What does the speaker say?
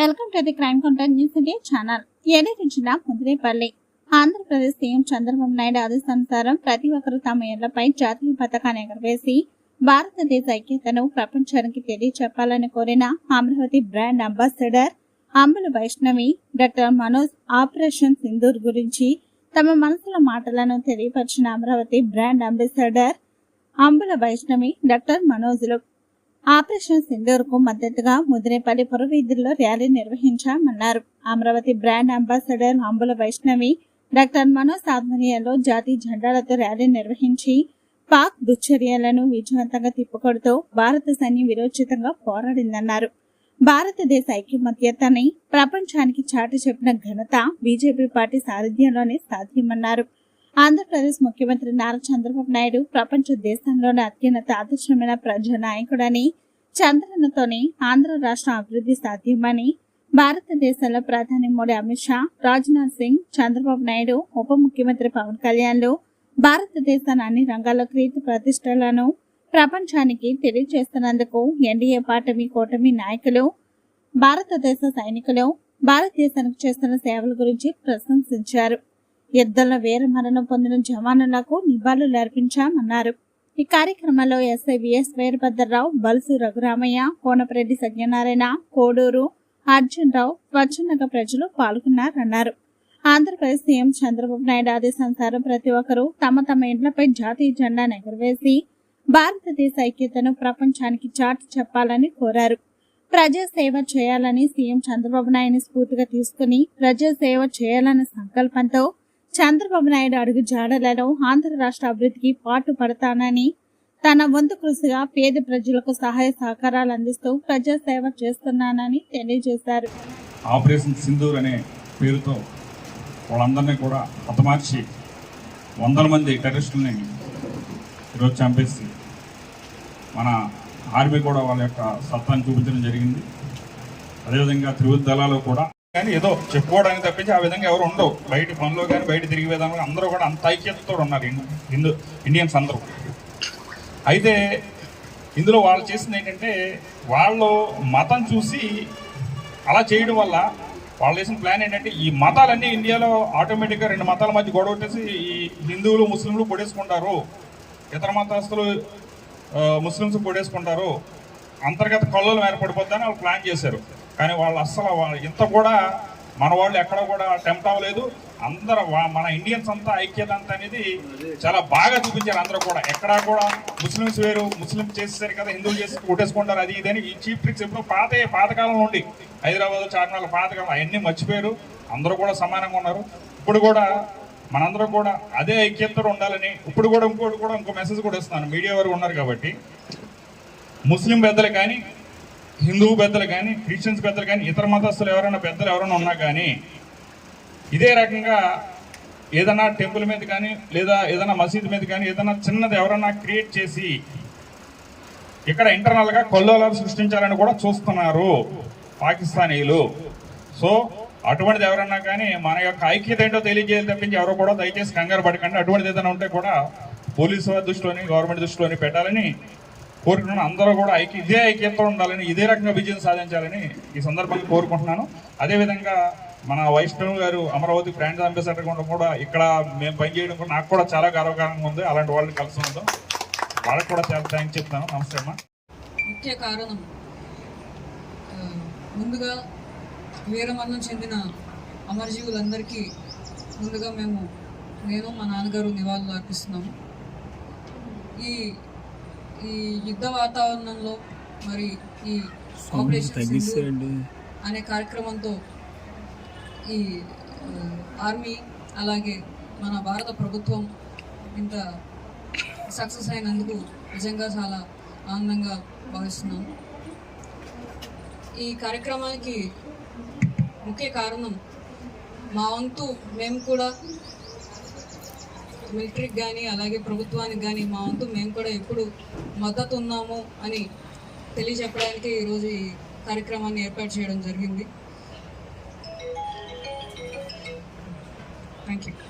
Welcome ప్రతి crime counter news India channel. Eluru జిల్లా Mudirepalli. Andhra Pradesh CM Chandrababu Naidu ఆదేశానుసారం ప్రతి ఒక్కరూ తమ ఇళ్ళపై జాతీయ పతాకాన్ని ఎగరవేసి భారతదేశ ఐక్యతను ప్రపంచానికి తెలియచెప్పాలని కోరిన Amaravati brand ambassador Ambula Vaishnavi doctor Manoj operation Sindoor గురించి తమ మనసుల మాటలను తెలియపరిచిన Amaravati brand ambassador Ambula Vaishnavi doctor మనోజ్లు operation సింధూర్కు మద్దతుగా ముదిరేపల్లి పురవీధుల్లో rally నిర్వహించామన్నారు. Amaravati brand ambassador Ambula Vaishnavi doctor Manoj ఆధ్వర్యంలో జాతీయ జెండాలతో ర్యాలీ నిర్వహించి పాక్ దుశ్చర్యలను విజయవంతంగా తిప్పుకొడుతూ భారత సైన్యం విరోచితంగా పోరాడిందన్నారు. భారతదేశ ఐక్యమత్యతని ప్రపంచానికి చాటి చెప్పిన ఘనత బీజేపీ పార్టీ సారథ్యంలోనే సాధ్యమన్నారు. ఆంధ్రప్రదేశ్ ముఖ్యమంత్రి నారా చంద్రబాబు నాయుడు ప్రపంచ దేశంలోనే అత్యున్నత ఆదర్శమైన ప్రజా నాయకుడని చంద్రనతోనే ఆంధ్ర రాష్ట్ర అభివృద్ధి సాధ్యమని భారతదేశంలో ప్రధాని మోడీ అమిత్ షా రాజ్నాథ్ సింగ్ చంద్రబాబు నాయుడు ఉప ముఖ్యమంత్రి పవన్ కళ్యాణ్లు భారతదేశాన్ని అన్ని రంగాల్లో కీర్తి ప్రతిష్టలను ప్రపంచానికి తెలియజేస్తున్నందుకు ఎన్డీఏ పార్టీ కూటమి నాయకులు భారతదేశ సైనికులు భారతదేశానికి చేస్తున్న సేవల గురించి ప్రశంసించారు. యుద్ధంలో వీర మరణం పొందిన జవానులకు నివాళులు అర్పించామన్నారు. ఈ కార్యక్రమంలో ఎస్ఐ విఎస్ వీరభద్రరావు బల్సు రఘురామయ్య కోనపరెడ్డి సత్యనారాయణ కోడూరు అర్జున్ రావు స్వచ్ఛందంగా ప్రజలు పాల్గొన్నారన్నారు. ఆంధ్రప్రదేశ్ సీఎం చంద్రబాబు నాయుడు ఆదేశానుసారం ప్రతి ఒక్కరూ తమ తమ ఇండ్లపై జాతీయ జెండాను ఎగరవేసి భారతదేశ ఐక్యతను ప్రపంచానికి చాటి చెప్పాలని కోరారు. ప్రజా సేవ చేయాలని సీఎం చంద్రబాబు నాయుడు స్ఫూర్తిగా తీసుకుని ప్రజా సేవ చేయాలన్న సంకల్పంతో చంద్రబాబు నాయుడు అడుగు జాడలలో ఆంధ్ర రాష్ట్ర అభివృద్ధికి పాటు పడతానని తన వంతు కృషిగా పేద ప్రజలకు సహాయ సహకారాలు అందిస్తూ ప్రజా సేవ చేస్తున్నానని తెలియజేశారు. ఆపరేషన్ సింధూర్ అనే పేరుతో వాళ్ళందరినీ కూడా హతమార్చి వందల మంది టెర్రరిస్టులని ఈరోజు చంపేసి మన ఆర్మీ కూడా వాళ్ళ యొక్క సత్తాన్ని చూపించడం జరిగింది. అదేవిధంగా త్రివిధ దళాలు కూడా కానీ ఏదో చెప్పుకోవడానికి తప్పించి ఆ విధంగా ఎవరు ఉండవు. బయట పనిలో కానీ బయట తిరిగే విధానంలో అందరూ కూడా అంత ఐక్యతతో ఉన్నారు హిందూ ఇండియన్స్ అందరూ. అయితే ఇందులో వాళ్ళు చేసింది ఏంటంటే వాళ్ళు మతం చూసి అలా చేయడం వల్ల వాళ్ళు చేసిన ప్లాన్ ఏంటంటే ఈ మతాలన్నీ ఇండియాలో ఆటోమేటిక్గా రెండు మతాల మధ్య గొడవ వచ్చేసి ఈ హిందువులు ముస్లింలు పొడేసుకుంటారు ఇతర మతస్థులు ముస్లింస్ ముస్లిమ్స్ పొడేసుకుంటారు అంతర్గత కళ్ళలు ఏర్పడిపోద్దని వాళ్ళు ప్లాన్ చేశారు. కానీ వాళ్ళు అస్సలు వాళ్ళు ఇంత కూడా మన వాళ్ళు ఎక్కడ కూడా టెంప్ట్ అవ్వలేదు. అందరూ మన ఇండియన్స్ అంతా ఐక్యత అంత అనేది చాలా బాగా చూపించారు అందరూ కూడా. ఎక్కడా కూడా ముస్లిమ్స్ వేరు ముస్లిమ్స్ చేసేసారు కదా హిందువులు చేసి కొట్టేసుకుంటారు అది ఇదని ఈ చీప్ ట్రిక్స్ ఎప్పుడో పాత పాతకాలం నుండి హైదరాబాద్ చార్మినార్ పాతకాలం అవన్నీ మర్చిపోయారు. అందరూ కూడా సమానంగా ఉన్నారు. ఇప్పుడు కూడా మనందరం కూడా అదే ఐక్యతతో ఉండాలని ఇప్పుడు కూడా ఇంకోటి కూడా ఇంకో మెసేజ్ కూడా ఇస్తున్నాను. మీడియా వారు ఉన్నారు కాబట్టి. ముస్లిం పెద్దలు కానీ హిందూ పెద్దలు కానీ క్రిస్టియన్స్ పెద్దలు కానీ ఇతర మతస్థులు ఎవరైనా పెద్దలు ఎవరైనా ఉన్నా కానీ ఇదే రకంగా ఏదైనా టెంపుల్ మీద కానీ లేదా ఏదైనా మసీద్ మీద కానీ ఏదైనా చిన్నది ఎవరైనా క్రియేట్ చేసి ఇక్కడ ఇంటర్నల్గా కొల్లోలాలు సృష్టించాలని కూడా చూస్తున్నారు పాకిస్తానీలు. సో అటువంటిది ఎవరన్నా కానీ మన యొక్క ఐక్యత ఏంటో తెలియజేయాలి తప్పించి ఎవరో కూడా దయచేసి కంగారు పడకండి. అటువంటిది ఏదైనా ఉంటే కూడా పోలీసు వారి దృష్టిలోని గవర్నమెంట్ దృష్టిలోని పెట్టాలని కోరుకుంటున్నాను. అందరూ కూడా ఐక్య ఇదే ఐక్యతతో ఉండాలని ఇదే రకంగా విజయం సాధించాలని ఈ సందర్భంగా కోరుకుంటున్నాను. అదేవిధంగా మన వైష్ణవ్ గారు అమరావతి బ్రాండ్ అంబాసిడర్ కూడా కూడా ఇక్కడ మేము పనిచేయడం కూడా నాకు కూడా చాలా గర్వకారంగా ఉంది. అలాంటి వాళ్ళని కలిసి ఉందాం వాళ్ళకి కూడా చాలా థ్యాంక్స్ చెప్తాను. నమస్తే అమ్మా. ముఖ్య కారణం ముందుగా వీరమరణం చెందిన అమరజీవులందరికీ ముందుగా మేము నేను మా నాన్నగారు నివాళులు అర్పిస్తున్నాము. ఈ ఈ యుద్ధ వాతావరణంలో మరి ఈ ఆపరేషన్ అనే కార్యక్రమంతో ఈ ఆర్మీ అలాగే మన భారత ప్రభుత్వం ఇంత సక్సెస్ అయినందుకు నిజంగా చాలా ఆనందంగా భావిస్తున్నాను ఈ కార్యక్రమానికి ముఖ్య కారణం మా వంతు మేము కూడా మిలిటరీకి కానీ అలాగే ప్రభుత్వానికి కానీ మా వంతు మేము కూడా ఎప్పుడు మద్దతు ఉన్నాము అని తెలియజెప్పడానికి ఈరోజు ఈ కార్యక్రమాన్ని ఏర్పాటు చేయడం జరిగింది. Thank you